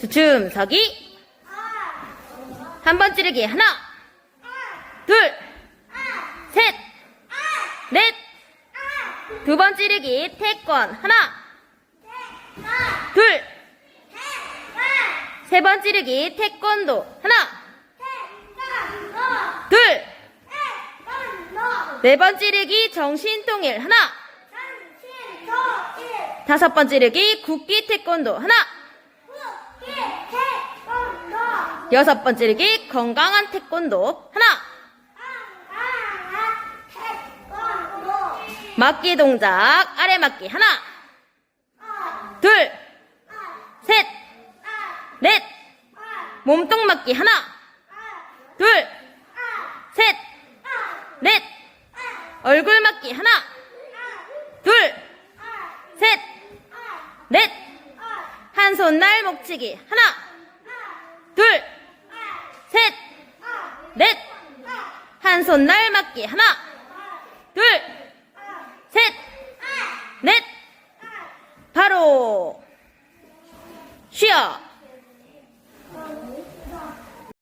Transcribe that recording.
주춤서기. 한 번 찌르기. 하나, 둘, 셋, 넷. 두 번 찌르기. 태권. 하나, 둘. 세 번 찌르기. 태권도. 하나, 둘. 네 번 찌르기. 정신통일. 하나, 다섯 번 찌르기. 국기 태권도. 하나, 여섯 번 찌르기. 건강한 태권도. 하나, 맞기 동작. 아래 맞기. 하나, 둘, 셋, 넷. 몸통 맞기. 하나, 둘, 셋, 넷. 얼굴 맞기. 하나, 둘, 셋, 넷. 한 손 날 목치기. 하나, 둘, 셋, 넷. 한 손 날 맞기. 하나, 둘, 셋, 넷. 바로 쉬어.